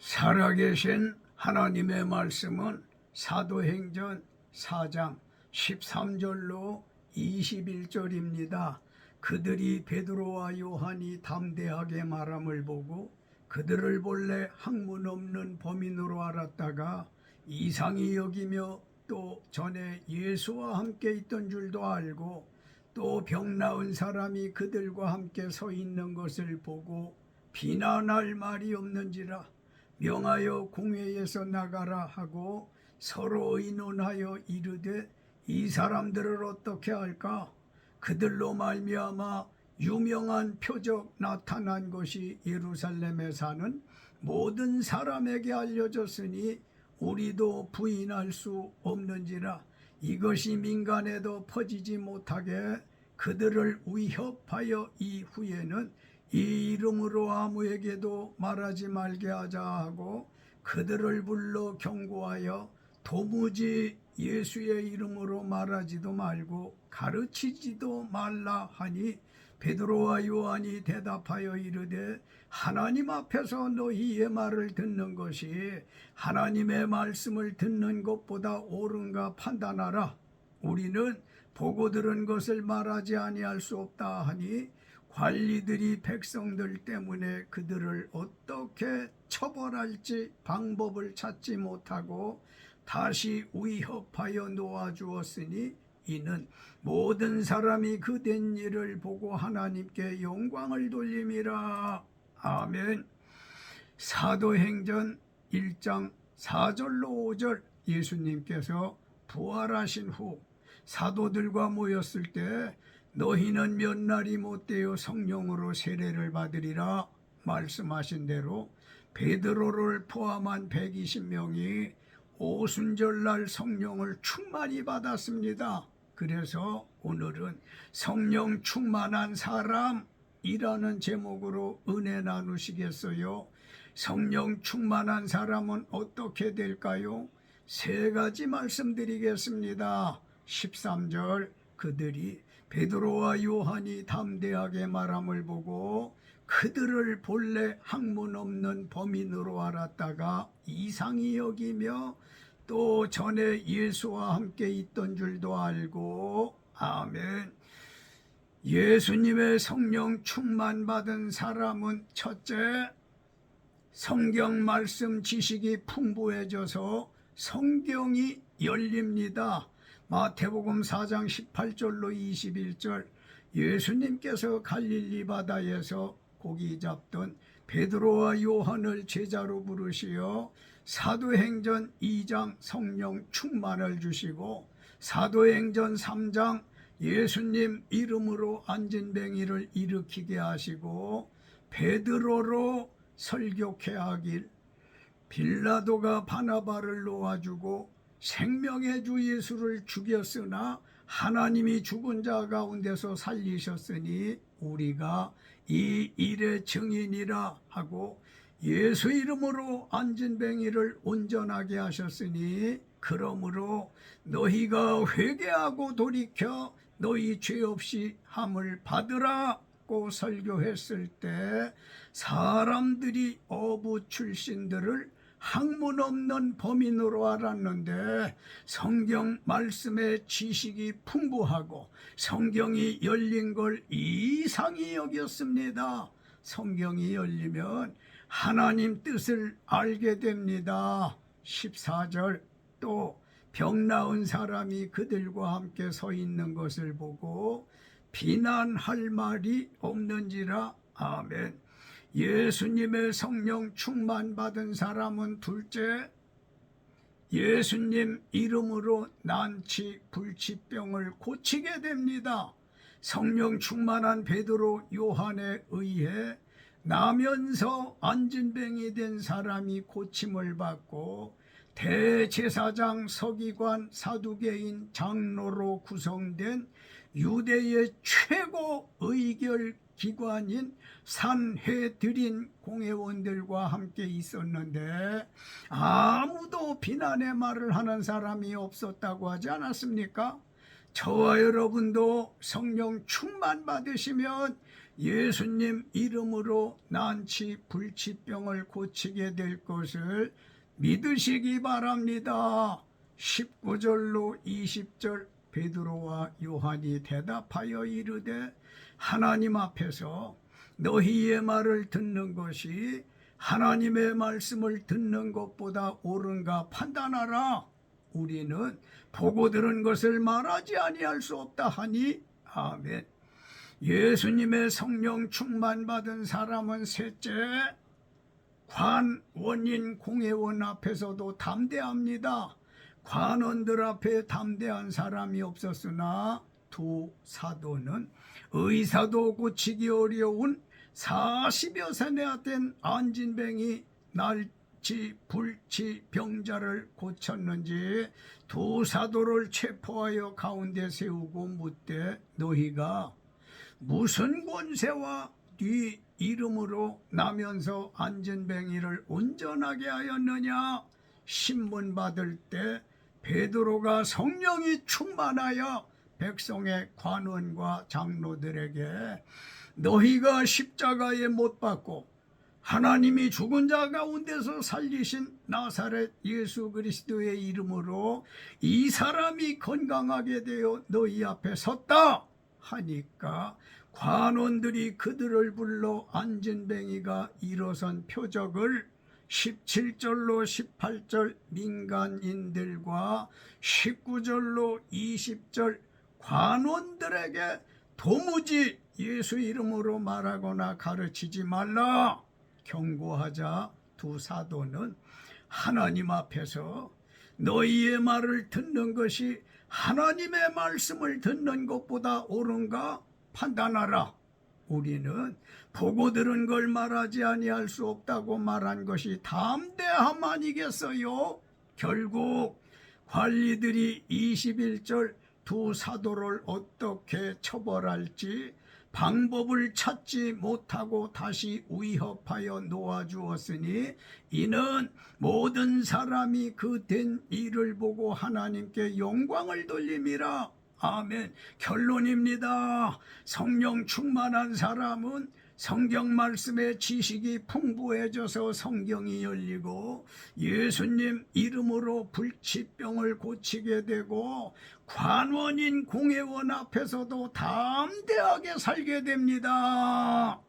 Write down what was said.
살아계신 하나님의 말씀은 사도행전 4장 13절로 21절입니다. 그들이 베드로와 요한이 담대하게 말함을 보고 그들을 본래 학문 없는 범인으로 알았다가 이상히 여기며 또 전에 예수와 함께 있던 줄도 알고 또 병 나은 사람이 그들과 함께 서 있는 것을 보고 비난할 말이 없는지라 명하여 공회에서 나가라 하고 서로 의논하여 이르되 이 사람들을 어떻게 할까? 그들로 말미암아 유명한 표적 나타난 것이 예루살렘에 사는 모든 사람에게 알려졌으니 우리도 부인할 수 없는지라. 이것이 민간에도 퍼지지 못하게 그들을 위협하여 이후에는 이 이름으로 아무에게도 말하지 말게 하자 하고 그들을 불러 경고하여 도무지 예수의 이름으로 말하지도 말고 가르치지도 말라 하니 베드로와 요한이 대답하여 이르되 하나님 앞에서 너희의 말을 듣는 것이 하나님의 말씀을 듣는 것보다 옳은가 판단하라. 우리는 보고 들은 것을 말하지 아니할 수 없다 하니 관리들이 백성들 때문에 그들을 어떻게 처벌할지 방법을 찾지 못하고 다시 위협하여 놓아주었으니 이는 모든 사람이 그 된 일을 보고 하나님께 영광을 돌림이라. 아멘. 사도행전 1장 4절로 5절 예수님께서 부활하신 후 사도들과 모였을 때 너희는 몇 날이 못되어 성령으로 세례를 받으리라 말씀하신 대로 베드로를 포함한 120명이 오순절날 성령을 충만히 받았습니다. 그래서 오늘은 성령 충만한 사람이라는 제목으로 은혜 나누시겠어요? 성령 충만한 사람은 어떻게 될까요? 세 가지 말씀드리겠습니다. 13절 그들이 베드로와 요한이 담대하게 말함을 보고 그들을 본래 학문 없는 범인으로 알았다가 이상히 여기며 또 전에 예수와 함께 있던 줄도 알고 아멘. 예수님의 성령 충만 받은 사람은 첫째 성경 말씀 지식이 풍부해져서 성경이 열립니다. 마태복음 4장 18절로 21절 예수님께서 갈릴리 바다에서 고기 잡던 베드로와 요한을 제자로 부르시어 사도행전 2장 성령 충만을 주시고 사도행전 3장 예수님 이름으로 안진뱅이를 일으키게 하시고 베드로로 설교케 하길 빌라도가 바나바를 놓아주고 생명의 주 예수를 죽였으나 하나님이 죽은 자 가운데서 살리셨으니 우리가 이 일의 증인이라 하고 예수 이름으로 안진뱅이를 온전하게 하셨으니 그러므로 너희가 회개하고 돌이켜 너희 죄 없이 함을 받으라고 설교했을 때 사람들이 어부 출신들을 학문 없는 범인으로 알았는데 성경 말씀의 지식이 풍부하고 성경이 열린 걸 이상히 여겼습니다. 성경이 열리면 하나님 뜻을 알게 됩니다. 14절 또 병 나은 사람이 그들과 함께 서 있는 것을 보고 비난할 말이 없는지라 아멘. 예수님의 성령 충만 받은 사람은 둘째 예수님 이름으로 난치 불치병을 고치게 됩니다. 성령 충만한 베드로 요한에 의해 나면서 안진뱅이 된 사람이 고침을 받고 대제사장 서기관 사두개인 장로로 구성된 유대의 최고 의결 기관인 산해드린 공회원들과 함께 있었는데 아무도 비난의 말을 하는 사람이 없었다고 하지 않았습니까? 저와 여러분도 성령 충만 받으시면 예수님 이름으로 난치 불치병을 고치게 될 것을 믿으시기 바랍니다. 19절로 20절 베드로와 요한이 대답하여 이르되 하나님 앞에서 너희의 말을 듣는 것이 하나님의 말씀을 듣는 것보다 옳은가 판단하라. 우리는 보고 들은 것을 말하지 아니할 수 없다 하니 아멘. 예수님의 성령 충만 받은 사람은 셋째 관 원인 공회원 앞에서도 담대합니다. 관원들 앞에 담대한 사람이 없었으나 두 사도는 의사도 고치기 어려운 40여 세나 된 안진뱅이 날치 불치 병자를 고쳤는지 두 사도를 체포하여 가운데 세우고 묻되 너희가 무슨 권세와 네 이름으로 나면서 안전뱅이를 온전하게 하였느냐? 신문 받을 때 베드로가 성령이 충만하여 백성의 관원과 장로들에게 너희가 십자가에 못 박고 하나님이 죽은 자 가운데서 살리신 나사렛 예수 그리스도의 이름으로 이 사람이 건강하게 되어 너희 앞에 섰다 하니까 관원들이 그들을 불러 안진뱅이가 일어선 표적을 17절로 18절 민간인들과 19절로 20절 관원들에게 도무지 예수 이름으로 말하거나 가르치지 말라 경고하자 두 사도는 하나님 앞에서 너희의 말을 듣는 것이 하나님의 말씀을 듣는 것보다 옳은가 판단하라. 우리는 보고 들은 걸 말하지 아니할 수 없다고 말한 것이 담대함 아니겠어요? 결국 관리들이 21절 두 사도를 어떻게 처벌할지 방법을 찾지 못하고 다시 위협하여 놓아주었으니 이는 모든 사람이 그 된 일을 보고 하나님께 영광을 돌림이라. 아멘. 결론입니다. 성령 충만한 사람은 성경 말씀의 지식이 풍부해져서 성경이 열리고 예수님 이름으로 불치병을 고치게 되고 관원인 공회원 앞에서도 담대하게 살게 됩니다.